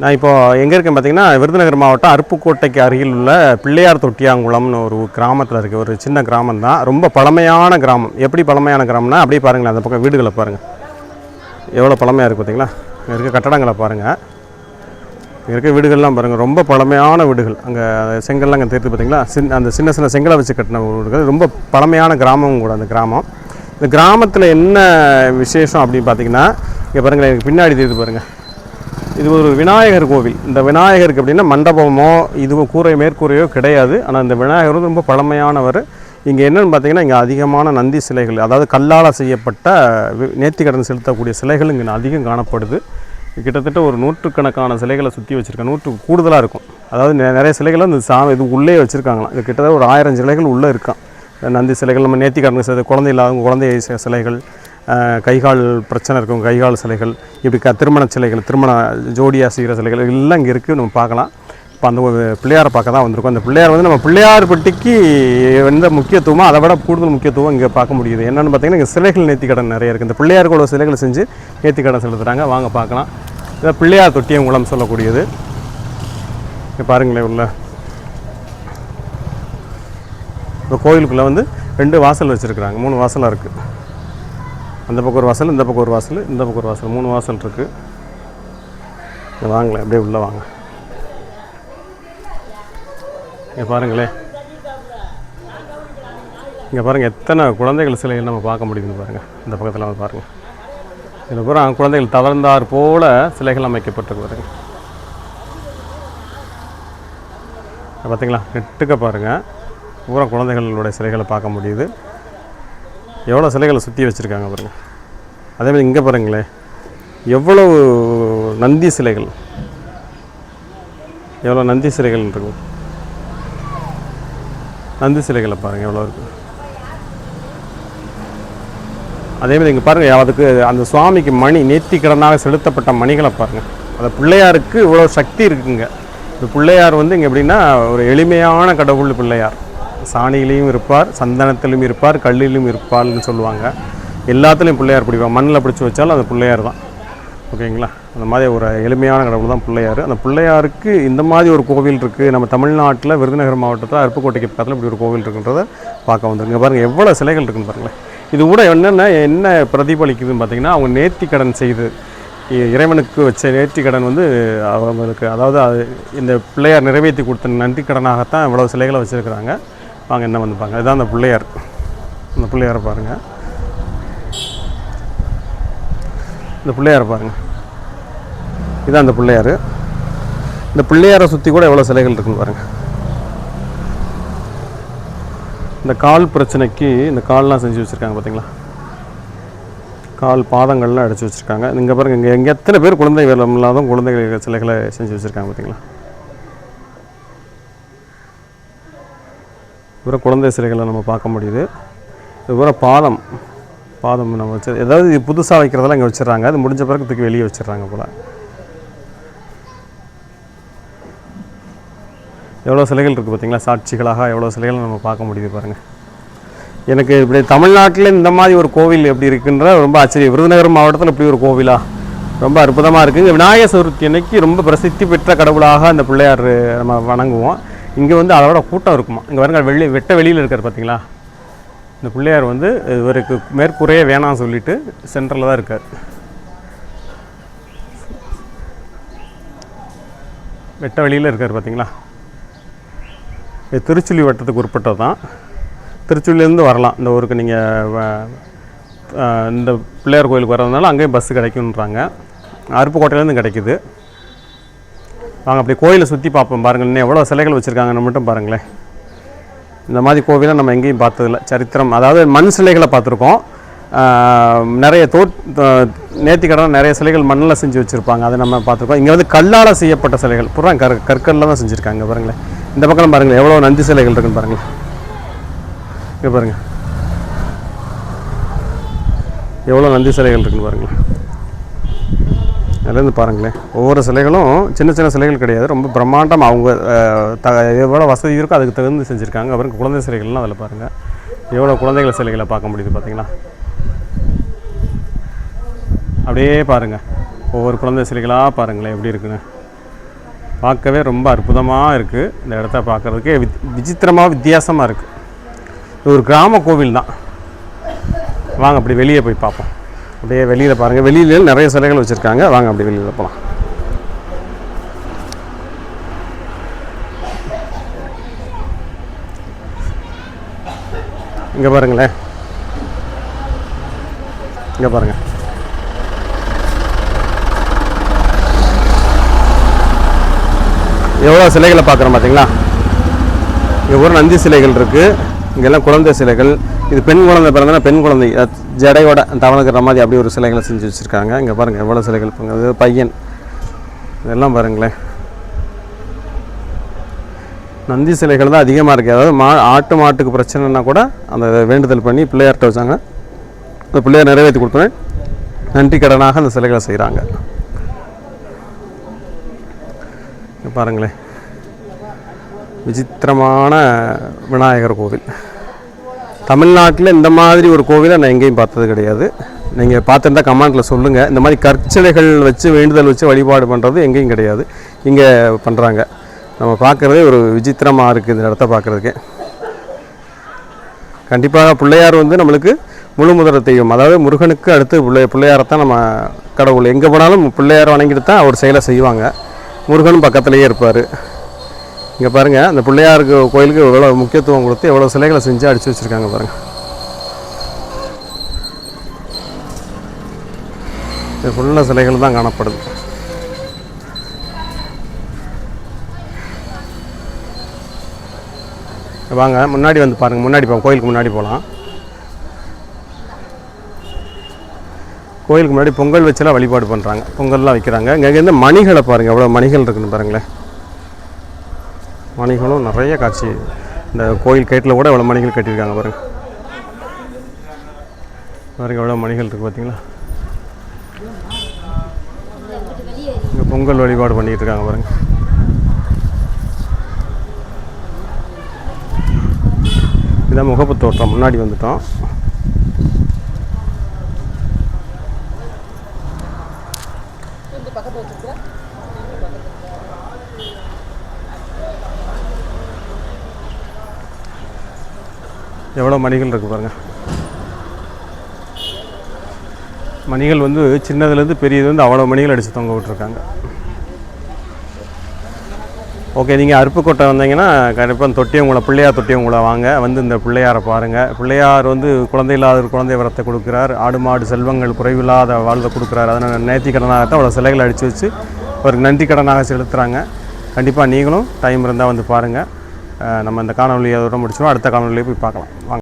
நான் இப்போ எங்கே இருக்கேன் பார்த்தீங்கன்னா விருதுநகர் மாவட்டம் அருப்புக்கோட்டைக்கு அருகில் உள்ள பிள்ளையார் தொட்டியாங்குளம்னு ஒரு கிராமத்தில் இருக்குது ஒரு சின்ன கிராமம் தான். ரொம்ப பழமையான கிராமம். எப்படி பழமையான கிராமம்னா அப்படியே பாருங்களேன் அந்த பக்கம் வீடுகளை பாருங்கள் எவ்வளோ பழமையாக இருக்குது பார்த்தீங்களா இங்கே இருக்க கட்டடங்களை பாருங்கள் இங்கே இருக்க வீடுகள்லாம் பாருங்கள் ரொம்ப பழமையான வீடுகள். அங்கே செங்கல்லாம் அங்கே தெரியுது பார்த்தீங்களா சின்ன அந்த சின்ன சின்ன செங்கலை வச்சு கட்டின வீடுகள். ரொம்ப பழமையான கிராமம் கூட அந்த கிராமம். இந்த கிராமத்தில் என்ன விசேஷம் அப்படின்னு பார்த்தீங்கன்னா இங்கே பாருங்களேன் எனக்கு பின்னாடி தெரியுது பாருங்கள் இது ஒரு விநாயகர் கோவில். இந்த விநாயகருக்கு அப்படின்னா மண்டபமோ இதுவோ கூரை மேற்கூரையோ கிடையாது. ஆனால் இந்த விநாயகர் வந்து ரொம்ப பழமையானவர். இங்கே என்னென்னு பார்த்தீங்கன்னா இங்கே அதிகமான நந்தி சிலைகள் அதாவது கல்லால் செய்யப்பட்ட வி- நேர்த்திக்கடன் செலுத்தக்கூடிய சிலைகள் இங்கே அதிகம் காணப்படுது. கிட்டத்தட்ட ஒரு நூற்றுக்கணக்கான சிலைகளை சுற்றி வச்சுருக்கேன் நூற்றுக்கு கூடுதலாக இருக்கும். அதாவது நிறைய சிலைகளை இந்த சா இது உள்ளே வச்சுருக்காங்களாம். இது கிட்டத்தட்ட ஒரு ஆயிரம் சிலைகள் உள்ளே இருக்கான் நந்தி சிலைகள் நம்ம நேர்த்திக்கடன் செய்த குழந்தை இல்லாதவங்க குழந்தை சிலைகள் கைகால் பிரச்சனை இருக்கும் கைகால் சிலைகள் இப்படி க திருமண சிலைகள் திருமண ஜோடியாக செய்கிற சிலைகள் எல்லாம் இங்கே இருக்குது நம்ம பார்க்கலாம். இப்போ அந்த ஒரு பிள்ளையாரை பார்க்க தான் வந்திருக்கோம். அந்த பிள்ளையார் வந்து நம்ம பிள்ளையார் பட்டிக்கு எந்த முக்கியத்துவமோ அதை விட கூடுதல் முக்கியத்துவம் இங்கே பார்க்க முடியுது. என்னென்னு பார்த்தீங்கன்னா இங்கே சிலைகள் நேர்த்திக்கடன் நிறைய இருக்குது இந்த பிள்ளையார்களோட சிலைகளை செஞ்சு நேர்த்திக்கடன் செலுத்துகிறாங்க வாங்க பார்க்கலாம். இதை பிள்ளையார் தொட்டியங்குளம் சொல்லக்கூடியது. இங்கே பாருங்களேன் உள்ள. இப்போ கோயிலுக்குள்ளே வந்து ரெண்டு வாசல் வச்சுருக்குறாங்க. மூணு வாசலாக இருக்குது அந்த பக்கம் ஒரு வாசல் இந்த பக்கம் ஒரு வாசல் இந்த பக்கம் ஒரு வாசல் மூணு வாசல் இருக்குது வாங்கலை அப்படியே உள்ளே வாங்க. இங்கே பாருங்களேன் இங்கே பாருங்கள் எத்தனை குழந்தைகள் சிலைகள் நம்ம பார்க்க முடியுதுன்னு பாருங்கள் இந்த பக்கத்தில் வந்து பாருங்கள் இதில் பூரா குழந்தைகள் தவழ்ந்தார் போல சிலைகள் அமைக்கப்பட்டிருக்கு பாருங்கள் பார்த்தீங்களா நெட்டுக்க பாருங்கள் பூரா குழந்தைகளுடைய சிலைகளை பார்க்க முடியுது. எவ்வளோ சிலைகளை சுற்றி வச்சுருக்காங்க பாருங்கள் அதே மாதிரி இங்கே பாருங்களேன் எவ்வளவு நந்தி சிலைகள். எவ்வளோ நந்தி சிலைகள் இருக்கும். நந்தி சிலைகளை பாருங்கள் எவ்வளோ இருக்குது அதே மாதிரி இங்கே பாருங்கள் அதுக்கு அந்த சுவாமிக்கு மணி நேர்த்திக்கடனாக செலுத்தப்பட்ட மணிகளை பாருங்கள் அந்த பிள்ளையாருக்கு இவ்வளோ சக்தி இருக்குங்க. இந்த பிள்ளையார் வந்து இங்கே எப்படின்னா ஒரு எளிமையான கடவுள் பிள்ளையார். சாணியிலையும் இருப்பார் சந்தனத்திலும் இருப்பார் கல்லிலும் இருப்பார்னு சொல்லுவாங்க. எல்லாத்துலேயும் பிள்ளையார் பிடிப்பார் மண்ணில் பிடிச்சி வச்சாலும் அது பிள்ளையார் தான். ஓகேங்களா? அந்த மாதிரி ஒரு எளிமையான கடவுள் தான் பிள்ளையார். அந்த பிள்ளையாருக்கு இந்த மாதிரி ஒரு கோவில் இருக்குது நம்ம தமிழ்நாட்டில் விருதுநகர் மாவட்டத்தில் அருப்புக்கோட்டைக்கு பக்கத்தில் இப்படி ஒரு கோவில் இருக்குன்றதை பார்க்க வந்துருங்க பாருங்கள் எவ்வளோ சிலைகள் இருக்குன்னு பாருங்களேன். இது கூட என்னென்ன என்ன பிரதிபலிக்குதுன்னு பார்த்தீங்கன்னா அவங்க நேர்த்திக்கடன் செய்து இ- இறைவனுக்கு வச்ச நேர்த்திக்கடன் வந்து அவங்களுக்கு அதாவது இந்த பிள்ளையார் நிறைவேற்றி கொடுத்த நன்றிக்கடனாகத்தான் இவ்வளோ சிலைகளை வச்சுருக்குறாங்க. வாங்க என்ன வந்து பாருங்கள் இதுதான் அந்த பிள்ளையார். அந்த பிள்ளையாரை பாருங்கள் இந்த பிள்ளையாரை பாருங்கள் இதுதான் அந்த பிள்ளையார். இந்த பிள்ளையாரை சுற்றி கூட எவ்வளோ சிலைகள் இருக்குன்னு பாருங்கள் இந்த கால் பிரச்சனைக்கு இந்த கால்லாம் செஞ்சு வச்சுருக்காங்க பார்த்தீங்களா கால் பாதங்கள்லாம் அடிச்சு வச்சுருக்காங்க. இங்கே பாருங்க இங்கே எங்கே எத்தனை பேர் குழந்தை வேலம் இல்லாத குழந்தைகள் சிலைகளை செஞ்சு வச்சுருக்காங்க பார்த்தீங்களா இவர குழந்தை சிலைகளை நம்ம பார்க்க முடியுது. இவரை பாதம் பாதம் நம்ம வச்சு ஏதாவது இது புதுசாக வைக்கிறதெல்லாம் இங்கே வச்சிடறாங்க. அது முடிஞ்ச பிறகு தூக்கி வெளியே வச்சிடுறாங்க போல். எவ்வளோ சிலைகள் இருக்குது பார்த்தீங்களா சாட்சிகளாக எவ்வளோ சிலைகள் நம்ம பார்க்க முடியுது பாருங்கள் எனக்கு இப்படி தமிழ்நாட்டில் இந்த மாதிரி ஒரு கோவில் எப்படி இருக்குன்ற ரொம்ப ஆச்சரியம். விருதுநகர் மாவட்டத்தில் இப்படி ஒரு கோவிலா? ரொம்ப அற்புதமாக இருக்குது விநாயகர் சதுர்த்தி அன்னைக்கு ரொம்ப பிரசித்தி பெற்ற கடவுளாக அந்த பிள்ளையார் நம்ம வணங்குவோம். இங்கே வந்து அதோட கூட்டம் இருக்குமா? இங்கே வருங்க வெளியே வெட்ட வெளியில் இருக்கார் பார்த்தீங்களா இந்த பிள்ளையார் வந்து இவருக்கு மேற்கூரையே வேணாம் சொல்லிட்டு சென்டரில் தான் இருக்கார். வெட்ட வெளியில் இருக்கார் பார்த்தீங்களா இது திருச்சுழி வட்டத்துக்கு உட்பட்டது தான். திருச்சுழிலேருந்து வரலாம். இந்த ஊருக்கு நீங்கள் இந்த பிள்ளையார் கோயிலுக்கு வர்றதுனால அங்கேயும் பஸ்ஸு கிடைக்குன்றாங்க அருப்புக்கோட்டையிலேருந்து கிடைக்குது. வாங்க அப்படி கோயிலை சுற்றி பார்ப்போம் பாருங்கள். இன்னும் எவ்வளோ சிலைகள் வச்சுருக்காங்கன்னு மட்டும் பாருங்களேன். இந்த மாதிரி கோவிலை நம்ம எங்கேயும் பார்த்ததில்ல. சரித்திரம் அதாவது மண் சிலைகளை பார்த்துருக்கோம். நிறைய தோ நேர்த்திக்கடன் நிறைய சிலைகள் மண்ணில் செஞ்சு வச்சுருப்பாங்க. அதை நம்ம பார்த்துருக்கோம். இங்கே வந்து கல்லால் செய்யப்பட்ட சிலைகள். பூரா கற் கற்களில் தான் செஞ்சுருக்காங்க பாருங்களேன். இந்த பக்கம் பாருங்களேன் எவ்வளோ நந்தி சிலைகள் இருக்குன்னு பாருங்களேன். இங்கே பாருங்கள் எவ்வளோ நந்தி சிலைகள் இருக்குன்னு பாருங்களேன். அதுலேருந்து பாருங்களேன் ஒவ்வொரு சிலைகளும் சின்ன சின்ன சிலைகள் கிடையாது. ரொம்ப பிரம்மாண்டம் அவங்க த எவ்வளோ வசதி இருக்கோ அதுக்கு தகுந்து செஞ்சுருக்காங்க. அப்புறம் குழந்தை சிலைகள்லாம் அதில் பாருங்கள் எவ்வளோ குழந்தைகள் சிலைகளை பார்க்க முடியுது பார்த்தீங்களா? அப்படியே பாருங்கள் ஒவ்வொரு குழந்தை சிலைகளாக பாருங்களேன் எப்படி இருக்குன்னு. பார்க்கவே ரொம்ப அற்புதமாக இருக்குது இந்த இடத்த பார்க்குறதுக்கே வித் விசித்திரமாக வித்தியாசமாக இருக்குது இது ஒரு கிராம கோவில் தான் வாங்க அப்படி வெளியே போய் பார்ப்போம். அப்படியே வெளியில் பாருங்கள் வெளியில நிறைய சிலைகள் வச்சுருக்காங்க. வாங்க அப்படி வெளியில் போகலாம் இங்கே பாருங்களேன். இங்கே பாருங்கள் எவ்வளோ சிலைகளை பார்க்குறோம் பார்த்தீங்களா இங்கே ஒரு நந்தி சிலைகள் இருக்குது இங்கெல்லாம் குழந்தை சிலைகள். இது பெண் குழந்தை பிறந்தனா பெண் குழந்தை. ஜடையோட தவணுக்கிற மாதிரி அப்படி ஒரு சிலைகளை செஞ்சு வச்சுருக்காங்க. இங்கே பாருங்கள் எவ்வளோ சிலைகள் பாருங்க பையன். இதெல்லாம் பாருங்களேன். நந்தி சிலைகள் தான் அதிகமாக இருக்குது அதாவது மா ஆட்டு மாட்டுக்கு பிரச்சனைனா கூட அந்த வேண்டுதல் பண்ணி பிள்ளையார்கிட்ட வச்சாங்க. அந்த பிள்ளையார் நிறைவேற்றி கொடுத்தோன்னே நன்றி கடனாக அந்த சிலைகளை செய்கிறாங்க பாருங்களேன். விசித்திரமான விநாயகர் கோவில். தமிழ்நாட்டில் இந்த மாதிரி ஒரு கோவிலை நான் எங்கேயும் பார்த்தது கிடையாது. நீங்கள் பார்த்துருந்தா கமெண்ட்டில் சொல்லுங்கள் இந்த மாதிரி கற்சிலைகள் வச்சு வேண்டுதல் வச்சு வழிபாடு பண்ணுறது எங்கேயும் கிடையாது. இங்கே பண்ணுறாங்க நம்ம பார்க்குறதே ஒரு விசித்திரமாக இருக்குது இந்த இடத்த பார்க்குறதுக்கு. கண்டிப்பாக பிள்ளையார் வந்து நம்மளுக்கு முழு முதல தெய்வம். அதாவது முருகனுக்கு அடுத்து பிள்ளை பிள்ளையாரைத்தான் நம்ம கடவுள். எங்கே போனாலும் பிள்ளையார் வணங்கிட்டு தான் அவர் செயலை செய்வாங்க. முருகனும் பக்கத்துலேயே இருப்பார். இங்கே பாருங்கள் அந்த பிள்ளையாருக்கு கோயிலுக்கு எவ்வளோ முக்கியத்துவம் கொடுத்து எவ்வளோ சிலைகளை செஞ்சு அடித்து வச்சுருக்காங்க பாருங்கள் இது ஃபுல்லாக சிலைகள் தான் காணப்படுது. வாங்க முன்னாடி வந்து பாருங்கள் முன்னாடி போங்க கோயிலுக்கு முன்னாடி போகலாம் கோயிலுக்கு முன்னாடி பொங்கல் வச்செல்லாம் வழிபாடு பண்ணுறாங்க பொங்கல்லாம் வைக்கிறாங்க. இங்கே மணிகளை பாருங்கள் எவ்வளோ மணிகள் இருக்குன்னு பாருங்களேன். மணிகளும் நிறைய காட்சி இந்த கோயில் கேட்டில் கூட எவ்வளோ மணிகள் கட்டியிருக்காங்க பாருங்க. பாருங்க எவ்வளோ மணிகள் இருக்குது பார்த்தீங்களா? இங்கே பொங்கல் வழிபாடு பண்ணிக்கிட்டு இருக்காங்க பாருங்க. இதான் முகப்பு தோட்டம் முன்னாடி வந்துட்டோம். எவ்வளோ மணிகள் இருக்குது பாருங்கள் மணிகள் வந்து சின்னதுலேருந்து பெரியது வந்து அவ்வளோ மணிகள் அடித்து தொங்க விட்ருக்காங்க ஓகே நீங்கள் அருப்புக்கோட்டை வந்தீங்கன்னா கண்டிப்பாக தொட்டியங்குளை பிள்ளையார் தொட்டியங்குளை வாங்க. வந்து இந்த பிள்ளையாரை பாருங்கள் பிள்ளையார் வந்து குழந்தை இல்லாத குழந்தை வரத்தை கொடுக்குறார். ஆடு மாடு செல்வங்கள் குறைவில்லாத வாழ்வை கொடுக்குறாரு. அதனால் நேர்த்தி கடனாகத்தான் அவ்வளோ சிலைகளை அடித்து வச்சு அவருக்கு நன்றி கடனாக செலுத்துகிறாங்க கண்டிப்பாக நீங்களும் டைம் இருந்தால் வந்து பாருங்கள் நம்ம இந்த காணொலியோட அதோட முடிச்சோம் அடுத்த காணொலியை போய் பார்க்கலாம். வாங்க.